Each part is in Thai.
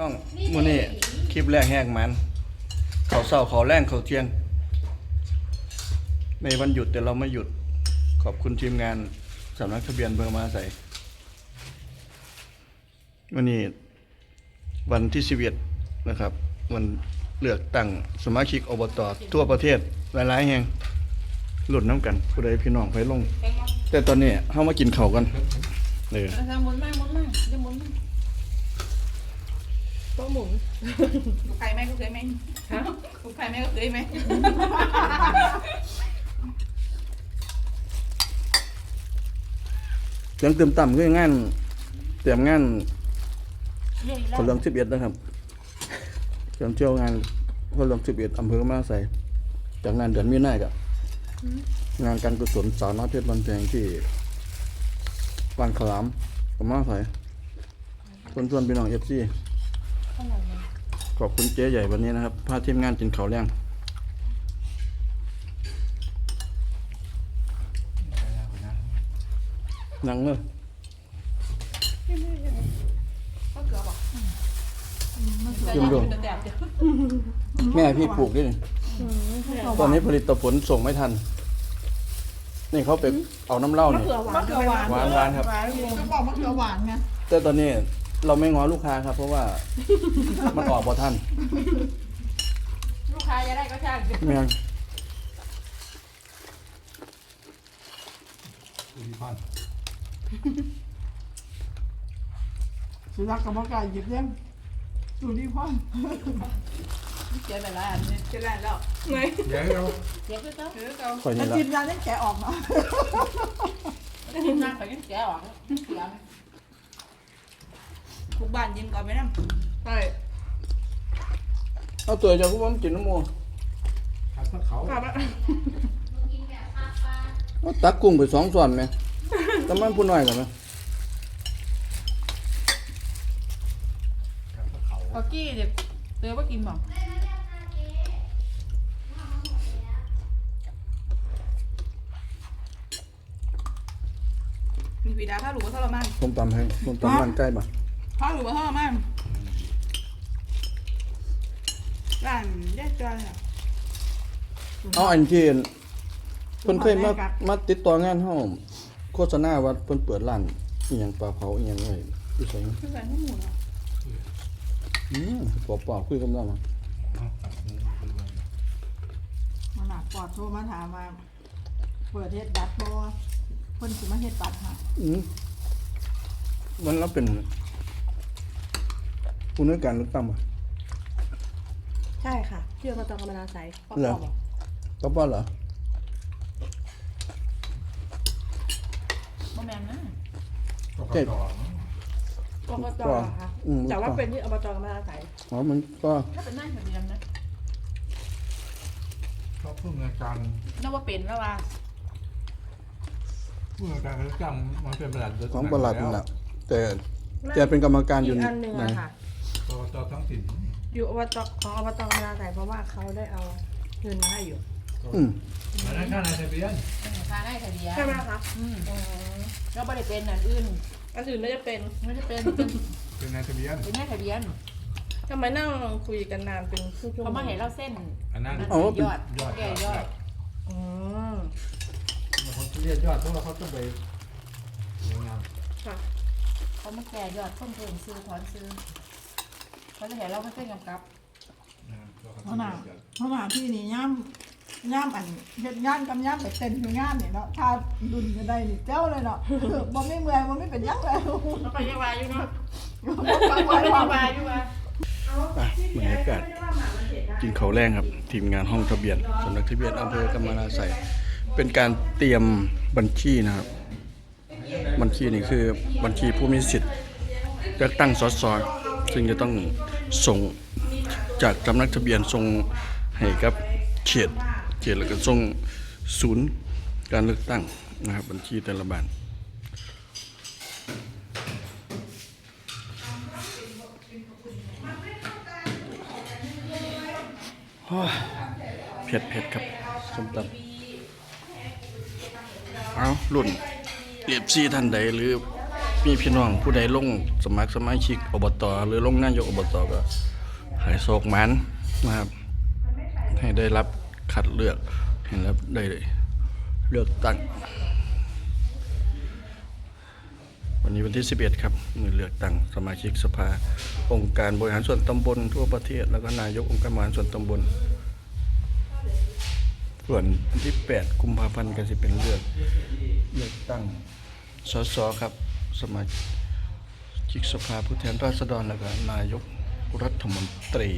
น้องมื้อนี้คลิปแรกแหกมัน เขาเศร้าเขาแรงเขาเที่ยง ในวันหยุดแต่เราไม่หยุด ขอบคุณทีมงานสำนักทะเบียนเบอร์มาใส่วันนี้วันที่สิบเอ็ดนะครับ วันเลือกตั้งสมาชิกอบตทั่วประเทศหลายๆแห่งหลุดน้ำกันผู้ใดพี่น้องไปลง แต่ตอนนี้เข้ามากินเขาวกันเลยเอาทางหมุ นมากหมุนมากจะหมุนมากต้องหมุนกูใครไหมกูเคยไหมฮะกูใครไหมกูเคยไหมเสียงเติมต่ำคืองานเตรียมงานเรื่องคนเรื่องสิบเอ็ดนะครับเตรียมเที่ยวงานคนเรื่องสิบเอ็ดอำเภอมาใส่จากงานเดือนมีนากับงานการกุศลสาวน้อยเพชรบันแพงที่บ้านขลามกับมาใส่คนส่วนพี่น้องเอฟซี ขอบคุณเจ๊ใหญ่วันนี้นะครับพาทีมงานกินข้าวแรงนั่งเลยก็เกือบบอกกินดูแต่แต่เดี๋ยวแม่พี่ปลูกด้วยนี่ตอนนี้ผลิตผลส่งไม่ทัน นี่เขาไปเอาน้ำเหล้านี่ มะเขือหวานหวานหวานครับ ก็บอกมะเขือหวานไง แต่ตอนนี้ เราไม่ง้อลูกค้าครับ เพราะว่า มันออกพอทันลูกค้าจะได้ก็ช่างแม่งสุนัขกับมากายหยิบเลี้ยงดูดีพ่อเจ๊ไปแล้วอันนี้เจ๊แล้วแล้วไหนเจ๊ก็ต้องเจ๊ก็คอยมันี่นละ จิ้มยาเล่นแกะออกเนาะ กินมากไปกินแจ๊ออกเสีย ทุกบ้านยิ้มก่อนไหมน้ำใช่เอาตัวเจ้าคุณผมกินน้ำมัวครับอะเอาตักกุ้งไปสองส่วนไหมแต่มันผู้น้อยกันไหมพอกี้เดี๋ยวเดี๋ยวว่ากินบอกมีปีดาถ้าหลูว่าทรมาน ส้มตำแห้งส้มตำมันใกล้ปะ ถ้าหลูว่าทรมานร้านแยกจอยอะเอาอันที่เพิ่นเคยมามาติดต่องานเฮาโฆษณาว่าเพิ่นเปิดร้านอีหยังปลาเผาอีหยังไว้อยู่ไสคือใส่ข้าวหมูเนาะอืมปอปอคุยกันได้มั้งมันหนักปอดโทรมาถามมาเปิดเฮ็ดบัตรบ่คนสิมาเฮ็ดบัตรค่ะอืมมันเราเป็น ผู้ในวยการเลือกตั้งปะใช่ค่ะที่อบตกำมะนาใสปอเหรอ บอกก็ป้าเหรอ บ่แม่นนะเจ็ดอบตค่ะอืม แต่ว่าเป็นที่อบตกำมะนาใสอ๋อมันก็ถ้าเป็นนายทะเบียนนะก็ผู้อำนวยการนึกว่าเป็นแล้วว่าผู้อำนวยการเขาจำมันเป็นประหลัดยศของประหลัดนั่นแหละแต่แกเป็นกรรมการอยู่อีกอันหนึ่งอะค่ะ กตท้องถิ่นอยู่อบตของอบตกำมะนาใสเพราะว่าเขาได้เอาเงินมาให้อยู่อืมเหมือนค่านายทะเบียนค่านายทะเบียนใช่ไหมคะอืมแล้วบ่ได้เป็นอันอื่นอันอื่นไม่จะเป็นไม่ได้เป็นเป็นเป็นนายทะเบียนเป็นนายทะเบียนทำไมนั่งคุยกันนานเป็นชั่วโมงเขามาเห็นเราเส้นอันนั้นนั่นเอาว่าเป็นยอดยอดแก่ยอดอืมเขาเรียกยอดเพราะว่าเขาต้องไปหน่วยงานค่ะเขามาแก่ยอดคนเพิ่มซื้อถอนซื้อ เขาจะเห็นเราไม่เส้นกำกับนะครับก็เขาเพราะหน้าเพราะหน้าที่นี่ย่ำย่ำอันเฮ็ดงานกับย่ำไปเต้นอยู่งานนี่เนาะถ้าดุนจะได้นี่เจ้าเลยเนาะบ่ไม่เมื่อยบ่ไม่เป็นหยังเลยแล้วก็ยังวายอยู่เนาะฟังก็ไว้ยังว่าวายอยู่ว่ะอะบรรยากาศกินข้าวแรงครับ ทีมงานห้องทะเบียนสำนักทะเบียนอำเภอกำมะนาใสเป็นการเตรียมบัญชีนะครับ บัญชีนี่คือบัญชีผู้มีสิทธิ์เลือกตั้งสส ซึ่งจะต้องส่งจากสำนักทะเบียนส่งให้กับเขตเขตแล้วก็ส่งศูนย์การเลือกตั้งนะครับบัญชีแต่ละบ้านเผ็ดเผ็ดครับส้มตำเอารุ่นเอฟซีท่านใดหรือ มีพี่น้องผู้ใดลงสมัครสมาชิกอบตหรือลงนายกอบตก็ให้โศกมันนะครับ ให้ได้รับคัดเลือกให้รับได้เลือกตั้ง วันนี้วันที่ 11 ครับมือเลือกตั้งสมาชิกสภา องค์การบริหารส่วนตำบลทั่วประเทศ แล้วก็นายกองค์การบริหารส่วนตำบลส่วนวันที่ 8 กุมภาพันธ์ก็จะเป็นเลือกเลือกตั้งสสครับ สมาชิกสภาผู้แทนราษฎรและก็นายกรัฐมนตรี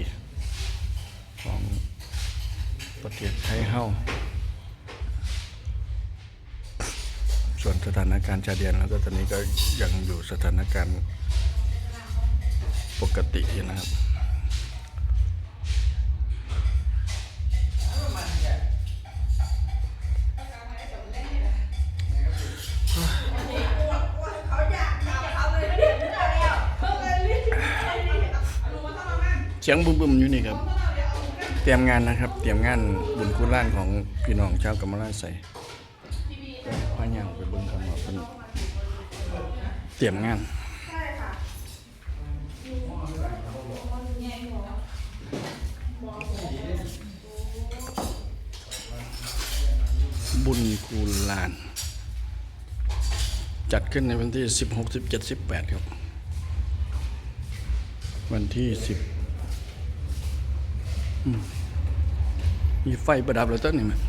ของประเทศไทยเฮาส่วนสถานการณ์ชายแดนแล้วก็ตอนนี้ก็ยังอยู่สถานการณ์ปกติอยู่นะครับ สียงบึ้มๆอยู่นี่ครับ เตรียมงานนะครับ เตรียมงานบุญคุณล้านของพี่น้องชาวกำมะลาใส่พาย่างไปเบิ่งคำว่าเพิ่นเตรียมงานบุญคูลาน จัดขึ้นในวันที่ 16 17 18 ครับ วันที่ 10 มีไฟประดับแล้วต้นนี่มั้ย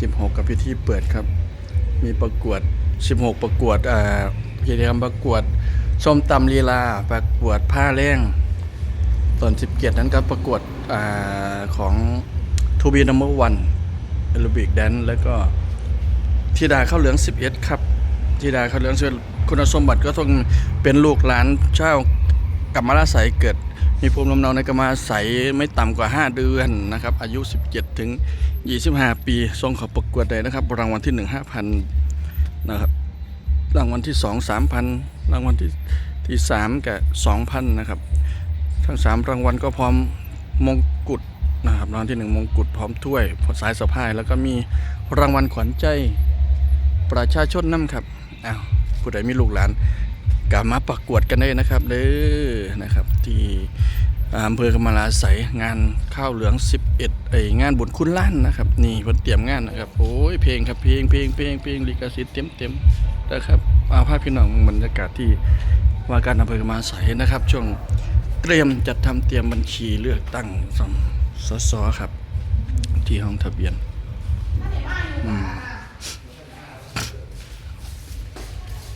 สิบหกกับพิธีเปิดครับ มีประกวดสิบหกประกวดอ่ากิจกรรมประกวดส้มตำลีลา ประกวดผ้าแรงตอนสิบเกียรนั้นก็ประกวดอ่าของทูบีนัมเบอร์วันเอลบิกแดนแล้วก็ธิดาข้าวเหลือง 11 ครับธิดาข้าวเหลือง11คุณสมบัติก็ต้องเป็นลูกหลานเจ้ากรรมราศัยเกิด มีภูมิลำเนาในกรรมาใสยไม่ต่ำกว่า 5 เดือนนะครับ อายุ 17 ถึง 25 ปีทรงขอประกวดได้นะครับ รางวัลที่ 1 5,000นะครับ รางวัลที่ 2 3,000 รางวัลที่ที่ 3 กับ 2,000 นะครับ ทั้ง 3 รางวัลก็พร้อมมงกุฎนะครับ รางวัลที่ 1 มงกุฎพร้อมถ้วยสายสะพาย แล้วก็มีรางวัลขวัญใจประชาชนน้ำครับอ้าวผู้ใดมีลูกหลานกลับมาประกวดกันได้นะครับเด้อนะครับ อำเภอกำมะลาใสยงานข้าวเหลือง 11ไองานบุญคุณล้านนะครับ นี่เพิ่นเตรียมงานนะครับโอ้ยเพลงครับเพลงเพลงเพลงเพลงลิขสิทธิ์เต็มเต็มนะครับเอาภาพพี่น้องบรรยากาศที่ว่าการอำเภอกำมะลาใสยนะครับ ช่วงเตรียมจัดทำเตรียมบัญชีเลือกตั้งสมสสครับ ที่ห้องทะเบียนอืม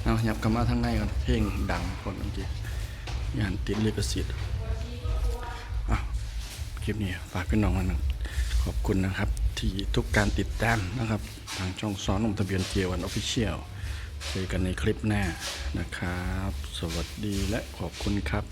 เอาหยับกลับมาทางในก่อนเพลงดังคนเมื่อกี้ยานติดลิขสิทธิ์ คลิปนี้ฝากพี่น้องมันขอบคุณนะครับ ที่ทุกการติดตามนะครับ ทางช่องซ้อนลงทะเบียนเกียวันออฟฟิเชียลเจอกันในคลิปหน้านะครับ สวัสดีและขอบคุณครับ